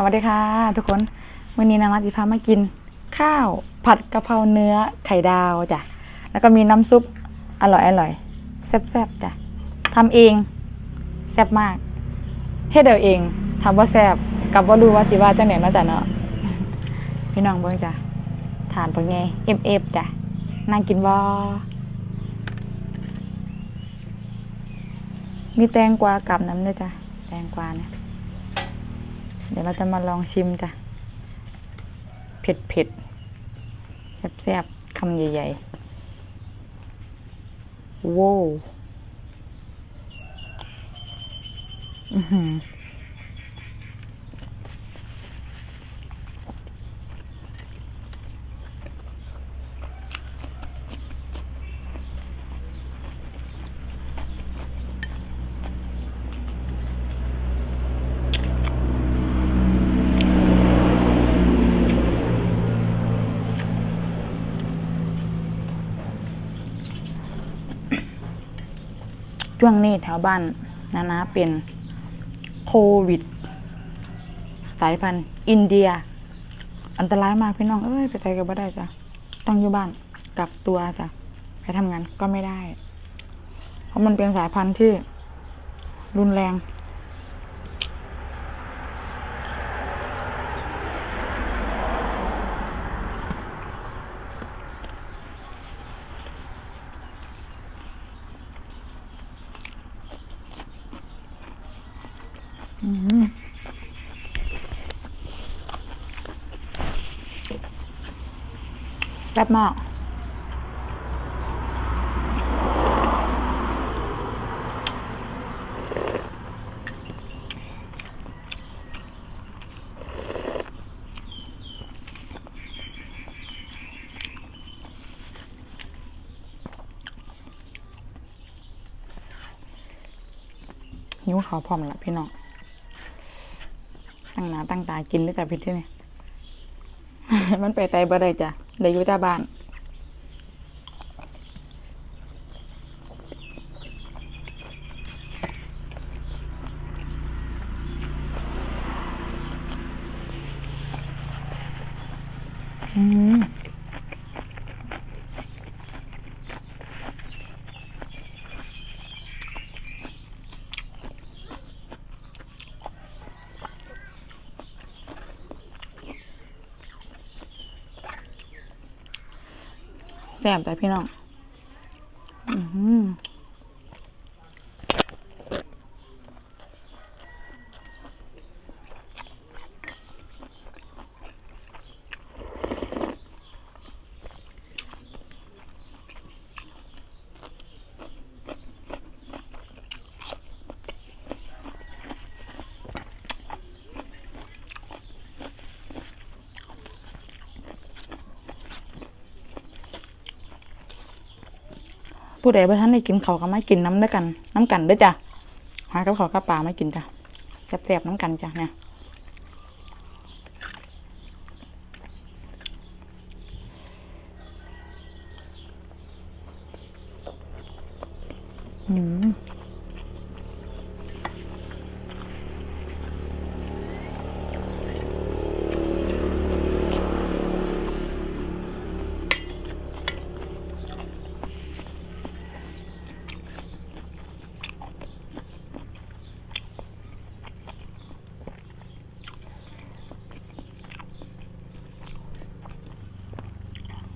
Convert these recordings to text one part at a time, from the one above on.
สวัสดีค่ะ ทุกคนวันนี้นางรัตติพามากิน ข้าวผัดกะเพราเนื้อไข่ดาวจ้ะแล้วก็มีน้ำซุปอร่อยอร่อยแซ่บๆจ้ะทำเองแซ่บมากเฮ็ดเอาเองทำว่าแซ่บกับว่ารู้ว่าสิว่าจังไหนเนาะจ้ะเนาะพี่น้องเบิ่งจ้ะทานเป็นไงเอฟเอฟจ้ะนั่งกินบ่มีแตงกวากับน้ำด้วยจ้ะแตงกวาเนี่ย เดี๋ยวเราจะมาลองชิมจ้ะ เผ็ดเผ็ดๆแซ่บๆคำใหญ่ ๆ โว้วอือหือ ช่วงนี้แถวบ้านนานาเป็นโควิด สายพันธุ์อินเดีย อันตรายมากพี่น้อง เอ้ยไปไกลก็ไม่ได้จ้ะต้องอยู่บ้านกักตัวจ้ะไปทำงานก็ไม่ได้ เพราะมันเป็นสายพันธุ์ที่รุนแรง แซ่บมากหิวเขาวพร้อมแล้วพี่น้อง ตั้งหนาตั้งตากินด้วยแต่พิษที่นี่มันไปไตบ่ได้จ้ะได้อยู่ตาบ้านอืม แซ่บจ้ะพี่น้อง อือ ผู้ใดบ่ท่านได้กินเขาก็มากินน้ำด้วยกัน น้ำกันด้วยจ้ะหากับเขากับปลามากินจ้ะแซ่บๆน้ำกันจ้ะเนี่ยอืม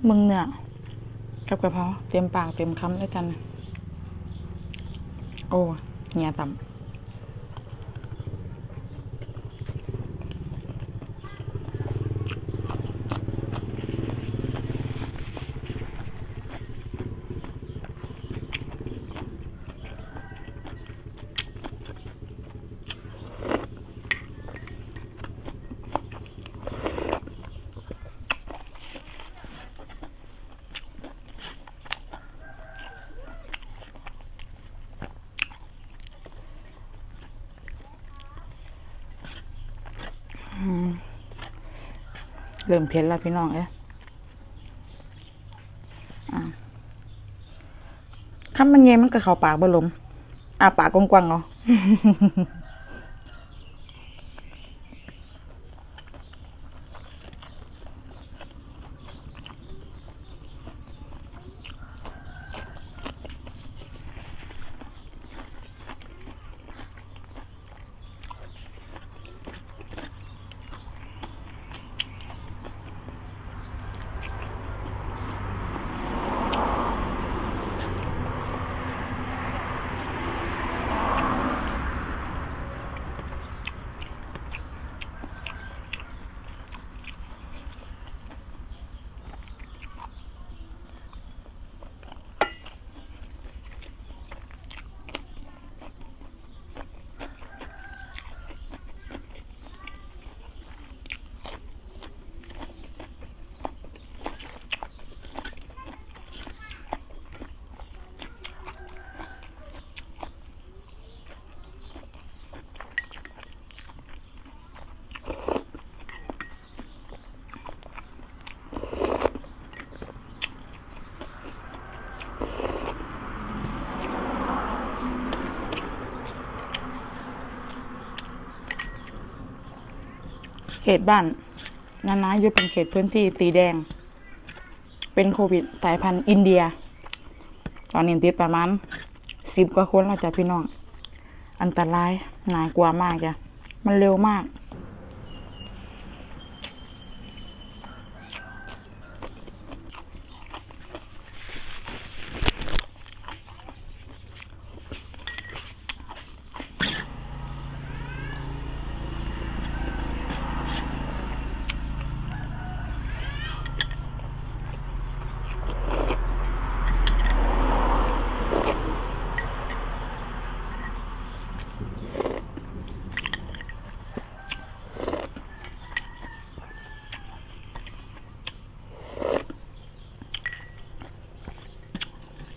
มึงเนี่ยกับกระเพราเต็มปากเต็มคำด้วยกัน โอ้เงียต่ำ เริ่มเผ็ดแล้วพี่น้องเอ๊ะคำมันเย็นมันก็เข้าปากบ่ลมอ่าปากกว้างๆเนาะ เขตบ้าน นานาอยู่เป็นเขตพื้นที่สีแดง เป็นโควิดสายพันธุ์อินเดีย ตอนนี้ติดประมาณสิบกว่าคนแล้วจ้ะพี่น้อง อันตรายน่ากลัวมากจ้ะ มันเร็วมาก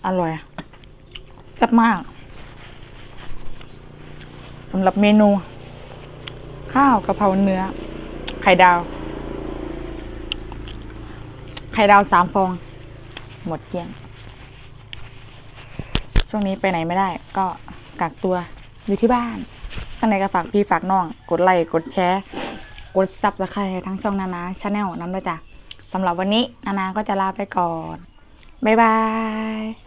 อร่อยแซ่บมากสำหรับเมนู ข้าวกะเพราเนื้อ ไข่ดาว ไข่ดาวสามฟอง หมดเกลี้ยง ช่วงนี้ไปไหนไม่ได้ ก็กักตัวอยู่ที่บ้านข้างในก็ฝากพี่ฝากน้อง กดไลค์กดแชร์กดซับสไครต์ทั้งช่องนานาชาแนลน้ำด้วยจ้ะสำหรับวันนี้นานาก็จะลาไปก่อน บ๊ายบาย